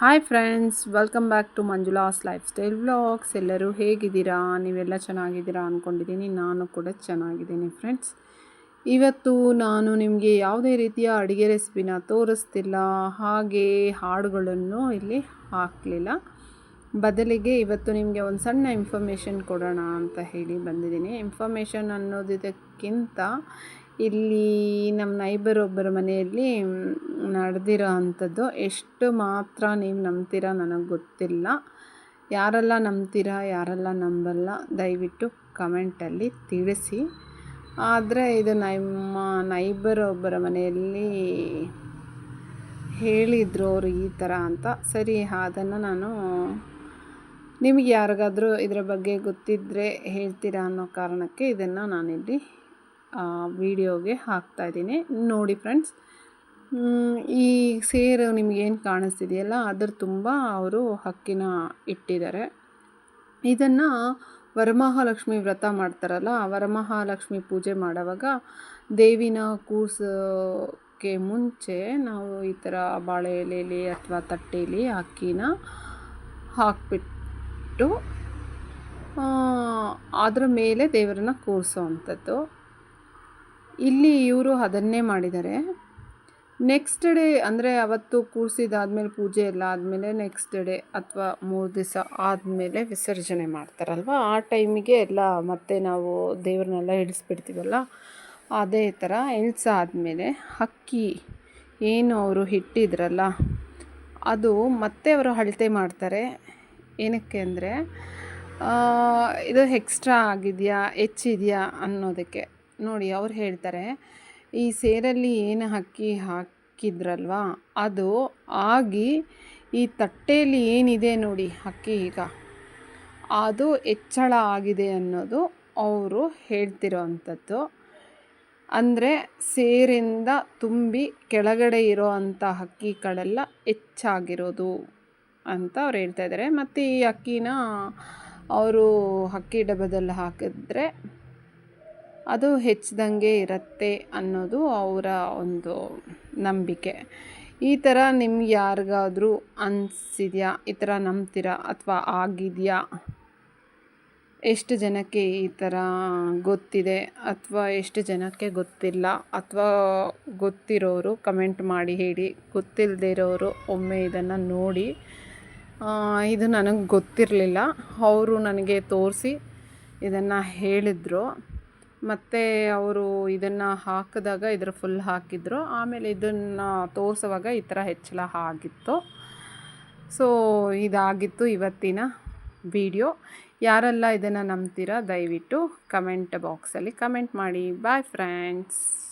Hi friends welcome back to Manjula's life style vlogs ಎಲ್ಲರೂ ಹೇಗಿದ್ದೀರಾ? ನೀವೆಲ್ಲ ಚೆನ್ನಾಗಿದ್ದೀರಾ ಅಂದ್ಕೊಂಡಿದ್ದೀನಿ ನಾನು ಕೂಡ ಚೆನ್ನಾಗಿದ್ದೀನಿ ಫ್ರೆಂಡ್ಸ್ ಇವತ್ತು ನಾನು ನಿಮಗೆ ಯಾವುದೇ ರೀತಿಯ ಅಡುಗೆ ರೆಸಿಪಿನ ತೋರಿಸ್ತಿಲ್ಲ. ಹಾಗೆ ಹಾಡುಗಳನ್ನು ಇಲ್ಲಿ ಹಾಕಲಿಲ್ಲ. ಬದಲಿಗೆ ಇವತ್ತು ನಿಮಗೆ ಒಂದು ಸಣ್ಣ ಇನ್ಫಾರ್ಮೇಷನ್ ಕೊಡೋಣ ಅಂತ ಹೇಳಿ ಬಂದಿದ್ದೀನಿ. ಇನ್ಫಾರ್ಮೇಷನ್ ಅನ್ನೋದಕ್ಕಿಂತ ಇಲ್ಲಿ ನಮ್ಮ ನೈಬರ್ ಒಬ್ಬರ ಮನೆಯಲ್ಲಿ ನಡೆದಿರೋ ಅಂಥದ್ದು. ಎಷ್ಟು ಮಾತ್ರ ನೀವು ನಂಬ್ತೀರ ನನಗೆ ಗೊತ್ತಿಲ್ಲ. ಯಾರೆಲ್ಲ ನಂಬ್ತೀರಾ, ಯಾರೆಲ್ಲ ನಂಬಲ್ಲ, ದಯವಿಟ್ಟು ಕಮೆಂಟಲ್ಲಿ ತಿಳಿಸಿ. ಆದರೆ ಇದು ನಮ್ಮ ನೈಬರ್ ಒಬ್ಬರ ಮನೆಯಲ್ಲಿ ಹೇಳಿದರು ಅವರು ಈ ಥರ ಅಂತ. ಸರಿ, ಅದನ್ನು ನಾನು ನಿಮಗೆ ಯಾರಿಗಾದರೂ ಇದರ ಬಗ್ಗೆ ಗೊತ್ತಿದ್ದರೆ ಹೇಳ್ತೀರಾ ಅನ್ನೋ ಕಾರಣಕ್ಕೆ ಇದನ್ನು ನಾನಿಲ್ಲಿ ವಿಡಿಯೋಗೆ ಹಾಕ್ತಾಯಿದ್ದೀನಿ ನೋಡಿ ಫ್ರೆಂಡ್ಸ್ ಈ ಸೇರು ನಿಮಗೇನು ಕಾಣಿಸ್ತಿದೆಯಲ್ಲ, ಅದ್ರ ತುಂಬ ಅವರು ಹಕ್ಕಿನ ಇಟ್ಟಿದ್ದಾರೆ. ಇದನ್ನು ವರಮಹಾಲಕ್ಷ್ಮಿ ವ್ರತ ಮಾಡ್ತಾರಲ್ಲ ವರಮಹಾಲಕ್ಷ್ಮಿ ಪೂಜೆ ಮಾಡೋವಾಗ ದೇವಿನ ಕೂಸೋಕ್ಕೆ ಮುಂಚೆ ನಾವು ಈ ಥರ ಬಾಳೆ ಎಲೆಯಲ್ಲಿ ಅಥವಾ ತಟ್ಟೆಯಲ್ಲಿ ಅಕ್ಕಿನ ಹಾಕಿಬಿಟ್ಟು ಅದರ ಮೇಲೆ ದೇವರನ್ನ ಕೂರಿಸೋ ಅಂಥದ್ದು ಇಲ್ಲಿ ಇವರು ಅದನ್ನೇ ಮಾಡಿದ್ದಾರೆ. ನೆಕ್ಸ್ಟ್ ಡೇ ಅಂದರೆ ಅವತ್ತು ಕೂರಿಸಿದಾದ್ಮೇಲೆ ಪೂಜೆ ಎಲ್ಲ ಆದಮೇಲೆ ನೆಕ್ಸ್ಟ್ ಡೇ ಅಥವಾ ಮೂರು ದಿವಸ ಆದಮೇಲೆ ವಿಸರ್ಜನೆ ಮಾಡ್ತಾರಲ್ವ? ಆ ಟೈಮಿಗೆ ಎಲ್ಲ ಮತ್ತೆ ನಾವು ದೇವ್ರನ್ನೆಲ್ಲ ಇಳಿಸ್ಬಿಡ್ತೀವಲ್ಲ? ಅದೇ ಥರ ಇಳಿಸಾದ್ಮೇಲೆ ಅಕ್ಕಿ ಏನು ಅವರು ಹಿಟ್ಟಿದ್ರಲ್ಲ, ಅದು ಮತ್ತೆ ಅವರು ಅಳತೆ ಮಾಡ್ತಾರೆ. ಏನಕ್ಕೆ ಅಂದರೆ ಇದು ಎಕ್ಸ್ಟ್ರಾ ಆಗಿದೆಯಾ, ಹೆಚ್ಚಿದೆಯಾ ಅನ್ನೋದಕ್ಕೆ. ನೋಡಿ ಅವ್ರು ಹೇಳ್ತಾರೆ, ಈ ಸೇರಲ್ಲಿ ಏನು ಅಕ್ಕಿ ಹಾಕಿದ್ರಲ್ವ? ಅದು ಆಗಿ ಈ ತಟ್ಟೆಯಲ್ಲಿ ಏನಿದೆ ನೋಡಿ ಅಕ್ಕಿ ಈಗ. ಅದು ಹೆಚ್ಚಳ ಆಗಿದೆ ಅನ್ನೋದು ಅವರು ಹೇಳ್ತಿರೋ ಅಂಥದ್ದು ಅಂದರೆ ಸೇರಿಂದ ತುಂಬಿ ಕೆಳಗಡೆ ಇರೋ ಅಂಥ ಅಕ್ಕಿಗಳೆಲ್ಲ ಹೆಚ್ಚಾಗಿರೋದು ಅಂತ ಅವ್ರು ಹೇಳ್ತಾ ಇದ್ದಾರೆ. ಮತ್ತು ಈ ಅಕ್ಕಿನ ಅವರು ಅಕ್ಕಿ ಡಬ್ಬದಲ್ಲಿ ಹಾಕಿದ್ರೆ ಅದು ಹೆಚ್ಚಿದಂಗೆ ಇರುತ್ತೆ ಅನ್ನೋದು ಅವರ ಒಂದು ನಂಬಿಕೆ. ಈ ಥರ ನಿಮ್ಗೆ ಯಾರಿಗಾದ್ರೂ ಅನಿಸಿದ್ಯಾ? ಈ ಥರ ನಂಬ್ತೀರಾ ಅಥವಾ ಆಗಿದೆಯಾ? ಎಷ್ಟು ಜನಕ್ಕೆ ಈ ಥರ ಗೊತ್ತಿದೆ ಅಥವಾ ಎಷ್ಟು ಜನಕ್ಕೆ ಗೊತ್ತಿಲ್ಲ ಅಥವಾ ಗೊತ್ತಿರೋರು ಕಮೆಂಟ್ ಮಾಡಿ ಹೇಳಿ. ಗೊತ್ತಿಲ್ಲದೆ ಇರೋರು ಒಮ್ಮೆ ಇದನ್ನು ನೋಡಿ ಇದು ನನಗೆ ಗೊತ್ತಿರಲಿಲ್ಲ. ಅವರು ನನಗೆ ತೋರಿಸಿ ಇದನ್ನು ಹೇಳಿದರು. ಮತ್ತು ಅವರು ಇದನ್ನು ಹಾಕಿದಾಗ ಇದರ ಫುಲ್ ಹಾಕಿದ್ರು. ಆಮೇಲೆ ಇದನ್ನು ತೋರಿಸುವಾಗ ಈ ಥರ ಹೆಚ್ಚಳ ಆಗಿತ್ತು. ಸೊ ಇದಾಗಿತ್ತು ಇವತ್ತಿನ ವಿಡಿಯೋ ಯಾರೆಲ್ಲ ಇದನ್ನು ನಂಬ್ತೀರಾ ದಯವಿಟ್ಟು ಕಮೆಂಟ್ ಬಾಕ್ಸಲ್ಲಿ ಕಮೆಂಟ್ ಮಾಡಿ. Bye friends